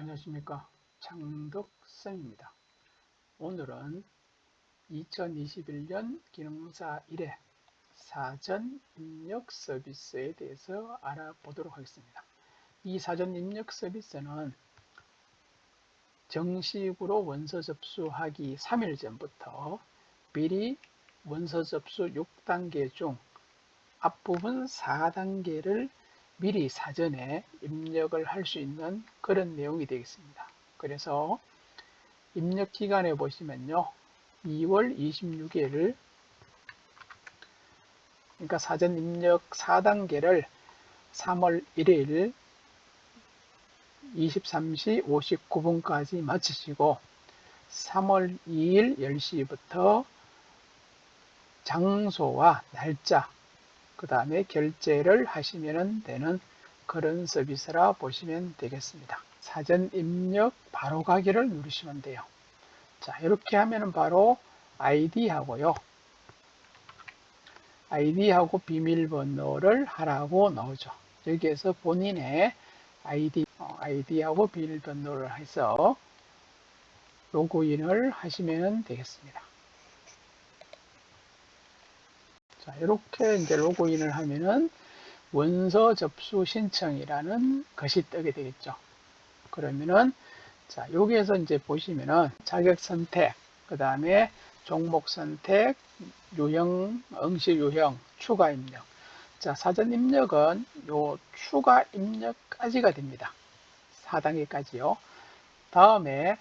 안녕하십니까. 창덕쌤입니다. 오늘은 2021년 기능사 1회 사전 입력 서비스에 대해서 알아보도록 하겠습니다. 이 사전 입력 서비스는 정식으로 원서 접수하기 3일 전부터 미리 원서 접수 6단계 중 앞부분 4단계를 미리 사전에 입력을 할 수 있는 그런 내용이 되겠습니다. 그래서 입력 기간에 보시면요. 2월 26일 그러니까 사전 입력 4단계를 3월 1일 23시 59분까지 마치시고 3월 2일 10시부터 장소와 날짜 그 다음에 결제를 하시면 되는 그런 서비스라 보시면 되겠습니다. 사전 입력 바로 가기를 누르시면 돼요. 자, 이렇게 하면은 바로 아이디하고요. 아이디하고 비밀번호를 하라고 나오죠. 여기에서 본인의 아이디, 어, 아이디하고 비밀번호를 해서 로그인을 하시면 되겠습니다. 자, 이렇게 이제 로그인을 하면은 원서 접수 신청이라는 것이 뜨게 되겠죠. 그러면은 자, 여기에서 이제 보시면은 자격 선택, 그 다음에 종목 선택, 유형, 응시 유형, 추가 입력. 자, 사전 입력은 요 추가 입력까지가 됩니다. 4단계까지요. 다음에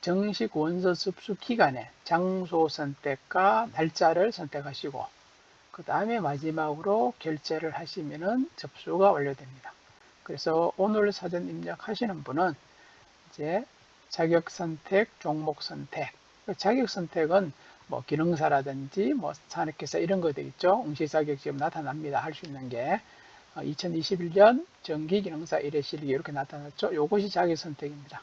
정식 원서 접수 기간에 장소 선택과 날짜를 선택하시고 그 다음에 마지막으로 결제를 하시면은 접수가 완료됩니다. 그래서 오늘 사전 입력하시는 분은 이제 자격 선택, 종목 선택. 그 자격 선택은 뭐 기능사라든지 뭐 산업계사 이런 거 되겠죠. 응시 자격 지금 나타납니다. 할 수 있는 게 2021년 어, 정기 기능사 1회 실기 이렇게 나타났죠. 요것이 자격 선택입니다.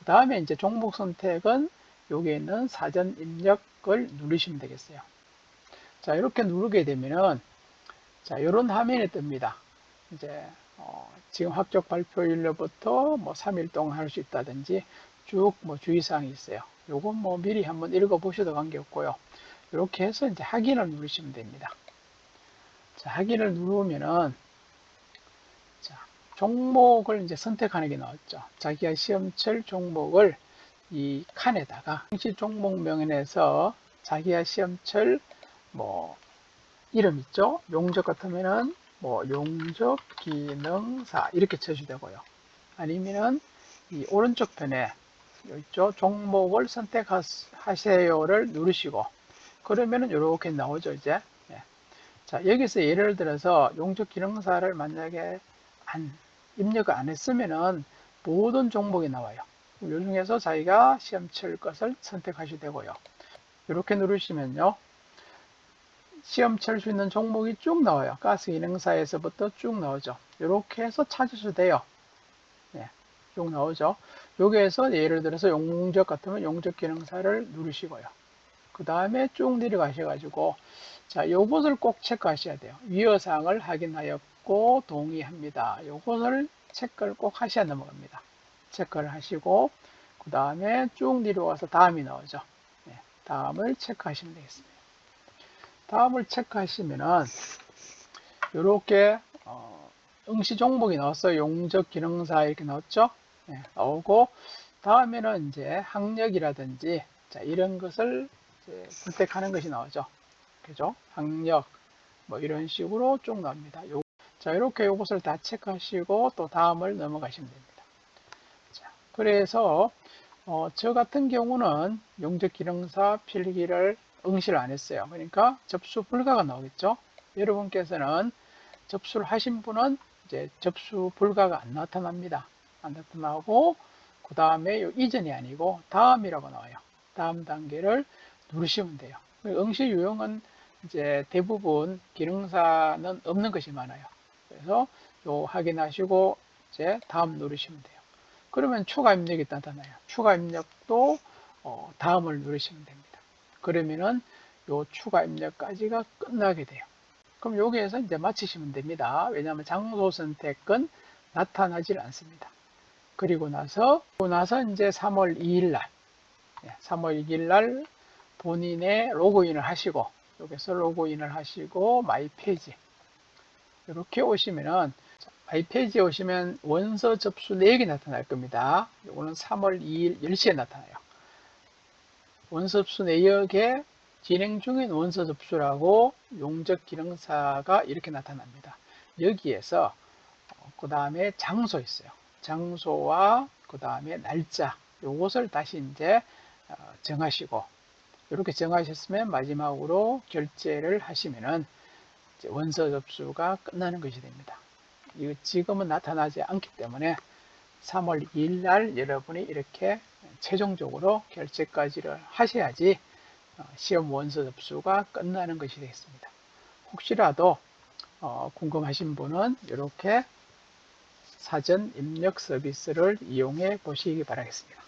그 다음에 이제 종목 선택은 여기에 있는 사전 입력을 누르시면 되겠어요. 자, 이렇게 누르게 되면은, 자, 이런 화면이 뜹니다. 이제, 어, 지금 합격 발표일로부터 뭐 3일 동안 할 수 있다든지 쭉 뭐 주의사항이 있어요. 요건 뭐 미리 한번 읽어보셔도 관계없고요. 이렇게 해서 이제 확인을 누르시면 됩니다. 자, 확인을 누르면은, 자, 종목을 이제 선택하는 게 나왔죠. 자기가 시험 칠 종목을 이 칸에다가 응시 종목명에서 자기가 시험 칠 뭐 이름 있죠? 용접 같으면은 뭐 용접 기능사 이렇게 쳐주 되고요. 아니면은 이 오른쪽 편에 있죠? 종목을 선택하세요를 누르시고 그러면은 이렇게 나오죠 이제. 네. 자 여기서 예를 들어서 용접 기능사를 만약에 안 입력을 안 했으면은 모든 종목이 나와요. 이 중에서 자기가 시험 칠 것을 선택하셔도 되고요. 이렇게 누르시면요. 시험 칠 수 있는 종목이 쭉 나와요. 가스 기능사에서부터 쭉 나오죠. 이렇게 해서 찾으셔도 돼요. 네, 쭉 나오죠. 여기에서 예를 들어서 용접 같으면 용접 기능사를 누르시고요. 그 다음에 쭉 내려가셔가지고 자, 요것을 꼭 체크하셔야 돼요. 위어사항을 확인하였고 동의합니다. 요것을 체크를 꼭 하셔야 넘어갑니다. 체크를 하시고 그 다음에 쭉 내려와서 다음이 나오죠. 네, 다음을 체크하시면 되겠습니다. 다음을 체크하시면은 이렇게 어, 응시 종목이 나왔어요. 용적 기능사 이렇게 나왔죠. 네, 나오고 다음에는 이제 학력이라든지 자, 이런 것을 선택하는 것이 나오죠. 그죠? 학력 뭐 이런 식으로 쭉 나옵니다. 요, 자 이렇게 이것을 다 체크하시고 또 다음을 넘어가시면 됩니다. 자, 그래서 어, 저 같은 경우는 용적 기능사 필기를 응시를 안 했어요. 그러니까 접수 불가가 나오겠죠. 여러분께서는 접수를 하신 분은 이제 접수 불가가 안 나타납니다. 안 나타나고 그 다음에 이전이 아니고 다음이라고 나와요. 다음 단계를 누르시면 돼요. 응시 유형은 이제 대부분 기능사는 없는 것이 많아요. 그래서 요 확인하시고 이제 다음 누르시면 돼요. 그러면 추가 입력이 나타나요. 추가 입력도 어 다음을 누르시면 됩니다. 그러면은 요 추가 입력까지가 끝나게 돼요. 그럼 여기에서 이제 마치시면 됩니다. 왜냐하면 장소 선택은 나타나질 않습니다. 그리고 나서 그리고 나서 이제 3월 2일 날 3월 2일 날 본인의 로그인을 하시고 여기서 로그인을 하시고 마이 페이지 이렇게 오시면은 마이 페이지에 오시면 원서 접수 내역이 나타날 겁니다. 이거는 3월 2일 10시에 나타나요. 원서 접수 내역에 진행 중인 원서 접수라고 용적 기능사가 이렇게 나타납니다. 여기에서 그 다음에 장소 있어요. 장소와 그 다음에 날짜 요것을 다시 이제 어, 정하시고 이렇게 정하셨으면 마지막으로 결제를 하시면은 원서 접수가 끝나는 것이 됩니다. 이거 지금은 나타나지 않기 때문에 3월 2일 날 여러분이 이렇게 최종적으로 결제까지를 하셔야지 어, 시험 원서 접수가 끝나는 것이 되겠습니다. 혹시라도 어, 궁금하신 분은 이렇게 사전 입력 서비스를 이용해 보시기 바라겠습니다.